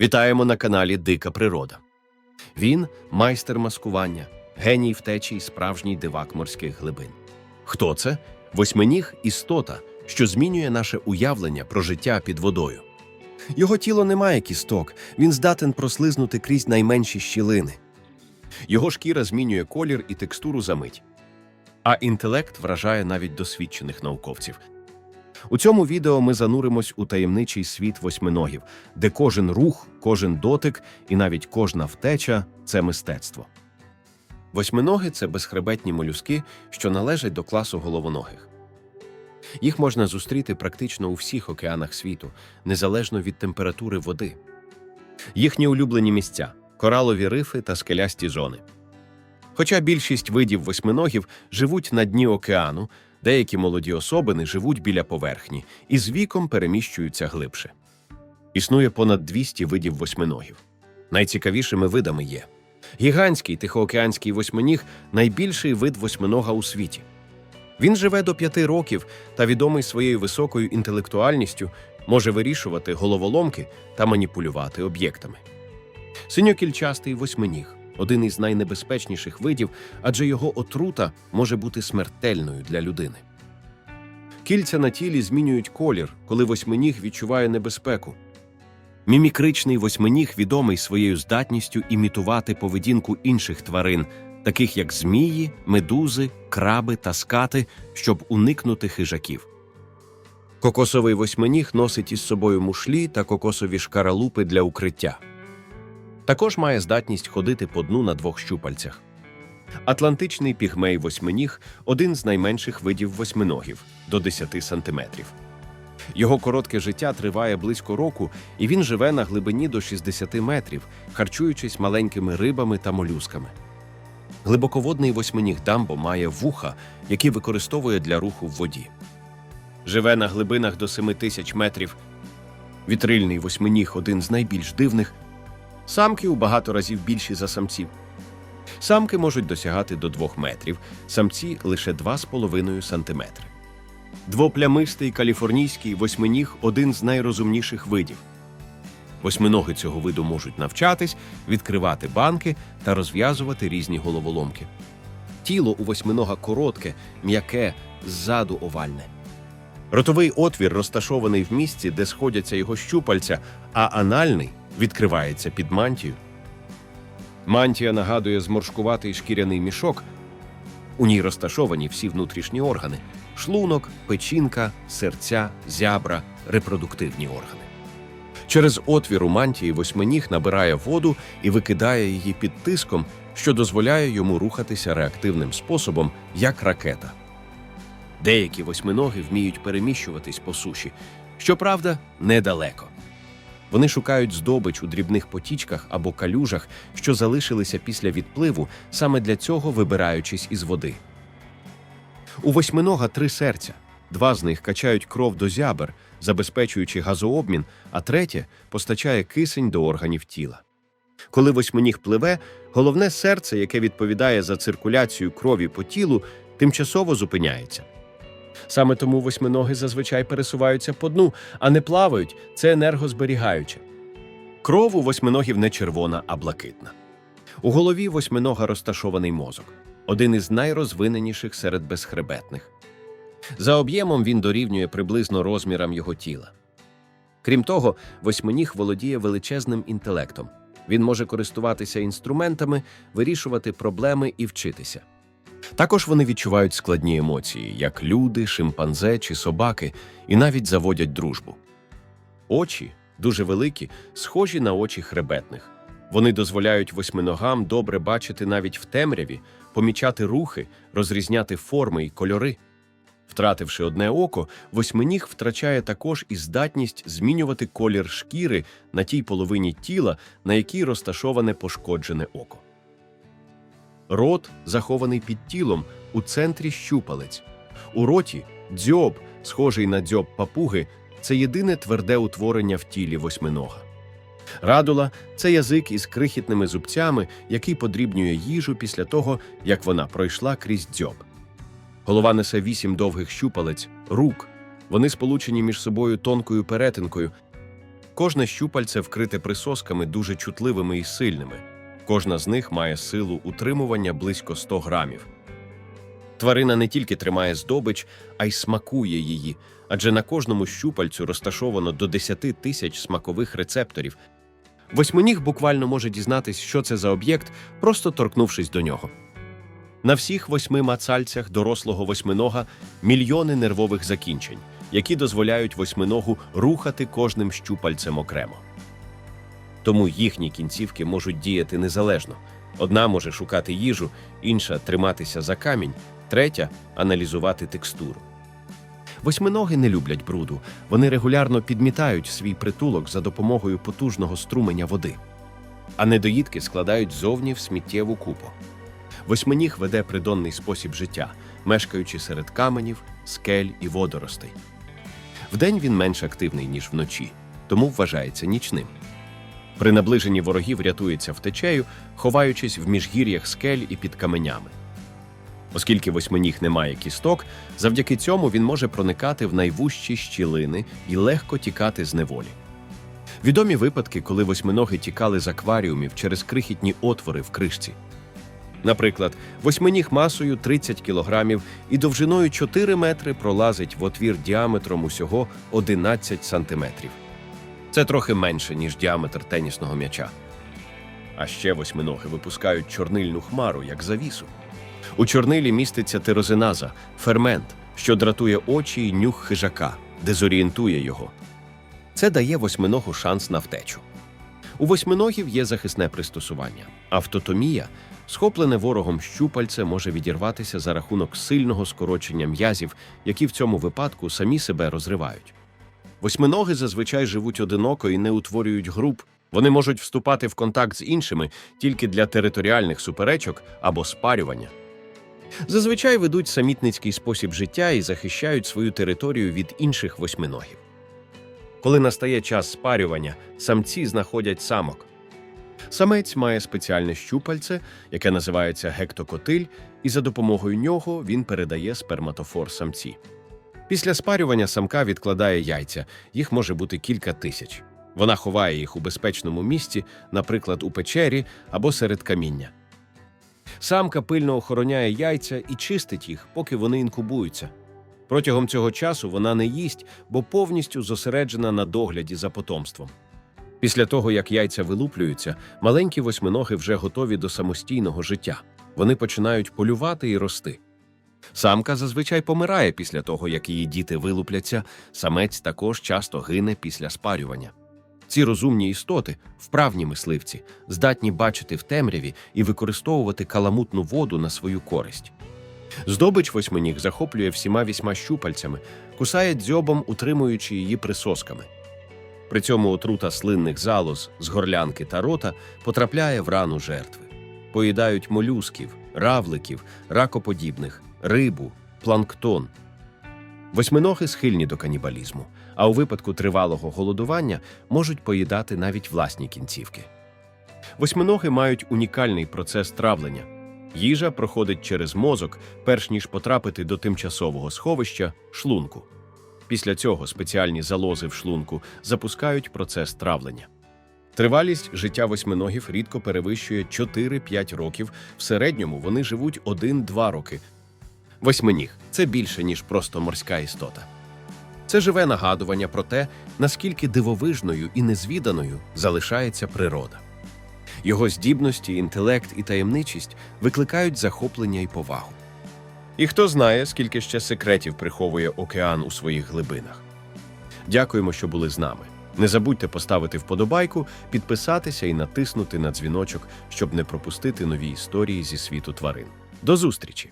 Вітаємо на каналі Дика Природа. Він майстер маскування, геній втечі і справжній дивак морських глибин. Хто це? Восьминіг істота, що змінює наше уявлення про життя під водою. Його тіло не має кісток, він здатен прослизнути крізь найменші щілини. Його шкіра змінює колір і текстуру за мить. А інтелект вражає навіть досвідчених науковців. У цьому відео ми зануримось у таємничий світ восьминогів, де кожен рух, кожен дотик і навіть кожна втеча це мистецтво. Восьминоги це безхребетні молюски, що належать до класу головоногих. Їх можна зустріти практично у всіх океанах світу, незалежно від температури води. Їхні улюблені місця коралові рифи та скелясті зони. Хоча більшість видів восьминогів живуть на дні океану, деякі молоді особини живуть біля поверхні і з віком переміщуються глибше. Існує понад 200 видів восьминогів. Найцікавішими видами є гігантський тихоокеанський восьминіг найбільший вид восьминога у світі. Він живе до п'яти років та відомий своєю високою інтелектуальністю, може вирішувати головоломки та маніпулювати об'єктами. Синьокільчастий восьминіг один із найнебезпечніших видів, адже його отрута може бути смертельною для людини. Кільця на тілі змінюють колір, коли восьминіг відчуває небезпеку. Мімікричний восьминіг відомий своєю здатністю імітувати поведінку інших тварин, таких як змії, медузи, краби та скати, щоб уникнути хижаків. Кокосовий восьминіг носить із собою мушлі та кокосові шкаралупи для укриття. Також має здатність ходити по дну на двох щупальцях. Атлантичний пігмей восьминіг один з найменших видів восьминогів до 10 сантиметрів. Його коротке життя триває близько року, і він живе на глибині до 60 метрів, харчуючись маленькими рибами та молюсками. Глибоководний восьминіг дамбо має вуха, які використовує для руху в воді. Живе на глибинах до 7 тисяч метрів. Вітрильний восьминіг один з найбільш дивних. Самки у багато разів більші за самців. Самки можуть досягати до 2 метрів, самці лише 2,5 сантиметри. Двоплямистий каліфорнійський восьминіг один з найрозумніших видів. Восьминоги цього виду можуть навчатись, відкривати банки та розв'язувати різні головоломки. Тіло у восьминога коротке, м'яке, ззаду овальне. Ротовий отвір розташований в місці, де сходяться його щупальця, а анальний відкривається під мантію. Мантія нагадує зморшкуватий шкіряний мішок. У ній розташовані всі внутрішні органи: шлунок, печінка, серця, зябра, репродуктивні органи. Через отвір у мантії восьминіг набирає воду і викидає її під тиском, що дозволяє йому рухатися реактивним способом, як ракета. Деякі восьминоги вміють переміщуватись по суші, щоправда, недалеко. Вони шукають здобич у дрібних потічках або калюжах, що залишилися після відпливу, саме для цього вибираючись із води. У восьминога три серця. Два з них качають кров до зябер, забезпечуючи газообмін, а третє постачає кисень до органів тіла. Коли восьминіг пливе, головне серце, яке відповідає за циркуляцію крові по тілу, тимчасово зупиняється. Саме тому восьминоги зазвичай пересуваються по дну, а не плавають це енергозберігаюче. Кров у восьминогів не червона, а блакитна. У голові восьминога розташований мозок, один із найрозвиненіших серед безхребетних. За об'ємом він дорівнює приблизно розмірам його тіла. Крім того, восьминіг володіє величезним інтелектом. Він може користуватися інструментами, вирішувати проблеми і вчитися. Також вони відчувають складні емоції, як люди, шимпанзе чи собаки, і навіть заводять дружбу. Очі дуже великі, схожі на очі хребетних. Вони дозволяють восьминогам добре бачити навіть в темряві, помічати рухи, розрізняти форми і кольори. Втративши одне око, восьминіг втрачає також і здатність змінювати колір шкіри на тій половині тіла, на якій розташоване пошкоджене око. Рот захований під тілом у центрі щупалець. У роті дзьоб, схожий на дзьоб папуги, це єдине тверде утворення в тілі восьминога. Радула це язик із крихітними зубцями, який подрібнює їжу після того, як вона пройшла крізь дзьоб. Голова несе вісім довгих щупалець, рук. Вони сполучені між собою тонкою перетинкою. Кожне щупальце вкрите присосками дуже чутливими і сильними. Кожна з них має силу утримування близько 100 грамів. Тварина не тільки тримає здобич, а й смакує її, адже на кожному щупальцю розташовано до 10 тисяч смакових рецепторів. Восьминіг буквально може дізнатись, що це за об'єкт, просто торкнувшись до нього. На всіх восьми мацальцях дорослого восьминога мільйони нервових закінчень, які дозволяють восьминогу рухати кожним щупальцем окремо. Тому їхні кінцівки можуть діяти незалежно. Одна може шукати їжу, інша триматися за камінь, третя аналізувати текстуру. Восьминоги не люблять бруду. Вони регулярно підмітають свій притулок за допомогою потужного струменя води, а недоїдки складають зовні в сміттєву купу. Восьминіг веде придонний спосіб життя, мешкаючи серед каменів, скель і водоростей. Вдень він менш активний, ніж вночі, тому вважається нічним. При наближенні ворогів рятується втечею, ховаючись в міжгір'ях скель і під каменями. Оскільки восьминіг не має кісток, завдяки цьому він може проникати в найвужчі щілини і легко тікати з неволі. Відомі випадки, коли восьминоги тікали з акваріумів через крихітні отвори в кришці. Наприклад, восьминіг масою 30 кілограмів і довжиною 4 метри пролазить в отвір діаметром усього 11 сантиметрів. Це трохи менше, ніж діаметр тенісного м'яча. А ще восьминоги випускають чорнильну хмару, як завісу. У чорнилі міститься тирозиназа, фермент, що дратує очі й нюх хижака, дезорієнтує його. Це дає восьминогу шанс на втечу. У восьминогів є захисне пристосування. Автотомія, схоплене ворогом щупальце, може відірватися за рахунок сильного скорочення м'язів, які в цьому випадку самі себе розривають. Восьминоги зазвичай живуть одиноко і не утворюють груп. Вони можуть вступати в контакт з іншими тільки для територіальних суперечок або спарювання. Зазвичай ведуть самітницький спосіб життя і захищають свою територію від інших восьминогів. Коли настає час спарювання, самці знаходять самок. Самець має спеціальне щупальце, яке називається гектокотиль, і за допомогою нього він передає сперматофор самці. Після спарювання самка відкладає яйця, їх може бути кілька тисяч. Вона ховає їх у безпечному місці, наприклад, у печері або серед каміння. Самка пильно охороняє яйця і чистить їх, поки вони інкубуються. Протягом цього часу вона не їсть, бо повністю зосереджена на догляді за потомством. Після того, як яйця вилуплюються, маленькі восьминоги вже готові до самостійного життя. Вони починають полювати і рости. Самка зазвичай помирає після того, як її діти вилупляться, самець також часто гине після спарювання. Ці розумні істоти, вправні мисливці, здатні бачити в темряві і використовувати каламутну воду на свою користь. Здобич восьминіг захоплює всіма вісьма щупальцями, кусає дзьобом, утримуючи її присосками. При цьому отрута слинних залоз з горлянки та рота потрапляє в рану жертви. Поїдають молюсків, равликів, ракоподібних, рибу, планктон. Восьминоги схильні до канібалізму, а у випадку тривалого голодування можуть поїдати навіть власні кінцівки. Восьминоги мають унікальний процес травлення. Їжа проходить через мозок, перш ніж потрапити до тимчасового сховища шлунку. Після цього спеціальні залози в шлунку запускають процес травлення. Тривалість життя восьминогів рідко перевищує 4-5 років, в середньому вони живуть 1-2 роки. Восьминіг це більше, ніж просто морська істота. Це живе нагадування про те, наскільки дивовижною і незвіданою залишається природа. Його здібності, інтелект і таємничість викликають захоплення і повагу. І хто знає, скільки ще секретів приховує океан у своїх глибинах. Дякуємо, що були з нами. Не забудьте поставити вподобайку, підписатися і натиснути на дзвіночок, щоб не пропустити нові історії зі світу тварин. До зустрічі!